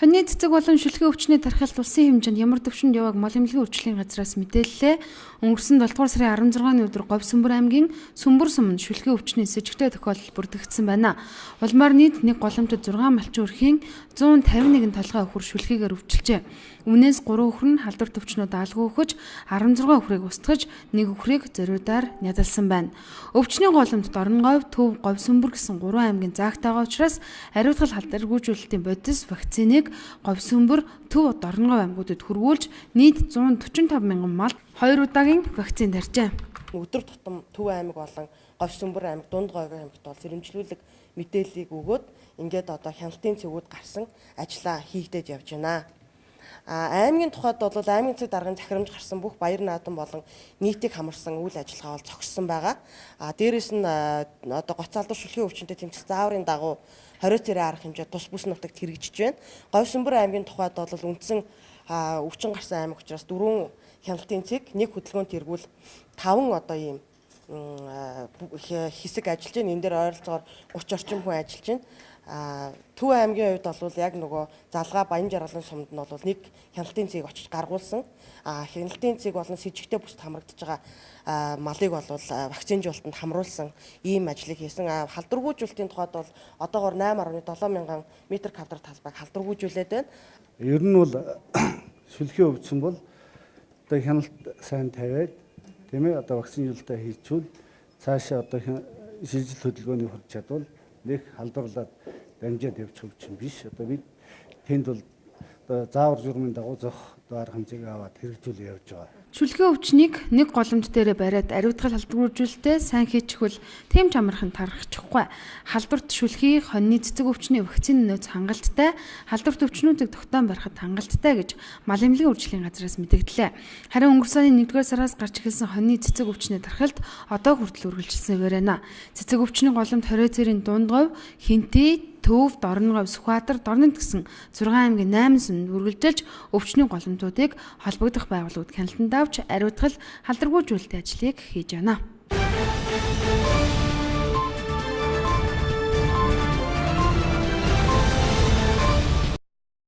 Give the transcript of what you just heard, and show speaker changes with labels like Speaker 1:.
Speaker 1: Хоньны цэцэг болон шүлгийн өвчний тархалт улсын хэмжээнд ямар төвшөнд явааг мал эмнэлгийн өвчлөлийн газраас мэдээллээ. Өнгөрсөн 7 дугаар сарын 16-ны өдөр Говь Сүмбэр аймгийн Сүмбэр суманд шүлгийн өвчний с ิจ гтэй тохиолдол бүрдэгдсэн байна. Улмаар нийт нэг голомтод 6 малчин өрхийн 151 толгой өхөр шүлгийгээр өвчлжээ. Үнээс 3 өхөр нь халдвар төвчнүүд алгүй өгөж 16 өхрийг устгаж нэг өхрийг зориудаар нядалсан байна. Өвчний голомтод Орнговь, Төв, Говь Сүмбэр гэсэн 3 аймгийн заагтайгаа учраас ариутгал халдваргүйжүүлэлтийн бодис вакциныг Говь Сүмбэр, Төв, Дорнговь аймагуудад хөрвүүлж нийт 145 мянган мал хоёр удаагийн вакцин тарьжээ.
Speaker 2: өдөр тутам Төв аймаг болон Говь Сүмбэр аймаг, Дунд Говь аймагт бол сэрэмжлүүлэг мэдээллийг өгөөд ингээд одоо хяналтын цэгүүд гарсан ажиллаа хийгдэж явж байна. Аймгийн тухайд бол аймгийн цэг даргын захирамж гарсан бүх баяр наадам болон нийтийг хамарсан үйл ажиллагаа бол зогссон байгаа. А дээрэс нь одоо гоцаалдар шүлхийн өвчнөд тэмцэх зааврын дагуу 20 цэрэг арга хэмжээ тус бүс нутагт хэрэгжиж байна. Говьсөнбөр аймгийн тухайд бол үндсэн өвчин гарсан аймаг учраас дөрвөн хяналтын цэг нэг хөдөлгөөнд тэргүүл таван одоо ийм хэсэг ажиллаж байна. Энэ дээр ойролцоогоор 30 орчим хүн ажиллаж байна. А Төв аймгийн хувьд бол яг нөгөө залгаа баян жаргалын сумд нь бол нэг хяналтын цэг очиж гаргуулсан. А хяналтын цэг болон с ิจ гтэй бүсд хамрагдаж байгаа малыг бол вакцинжуулалтанд хамруулсан ийм ажлыг хийсэн. Халдваргүйжүүлэлтийн тухайд бол одоогоор 8.7 мянган метр квадрат талбайг халдваргүйжүүлээд байна.
Speaker 3: Ер нь бол шүлхий өвдсөн бол одоо хяналт сайн тавиад тийм ээ одоо вакцинжуулалтаа хийчихвэл цаашаа одоо шилжил хөдөлгөөний хүрч чадвал нэг халдварлаад дамжаад явчих юм биш. Одоо бид тэнд бол заавар журмын дагуу зөх арга хэмжээг аваад хэрэгжүүл явж байгаа.
Speaker 1: Шүлгийн өвчнийг нэг голомт дээрээ бариад ариутгал халдваржуулалтаа сайн хийчихвэл тэм ч амархан тархачихгүй. Халдварт шүлхий хоньны цэцэг өвчний вакцины нөөц хангалттай, халдварт өвчнүүдийг тогтоон барихад хангалттай гэж мал эмнэлгийн үржлийн газраас мэдэгдлээ. Харин өнгөрсөн сарын 1-р сараас гарч ирсэн хоньны цэцэг өвчний тархалт одоо хүртэл үргэлжилсэн байна. Цэцэг өвчний голомт 20 цэрийн дундгов, хинтээ, Төвөв, Дорногов, Сүхбаатар, Дорнод гэсэн 6 аймгийн 8 сүмд үргэлжилж өвчний голомтуудыг холбогдох байгууллагууд хяналтанд авч ариутгал халдваргүйжүүлэлт ажлыг хийж байна.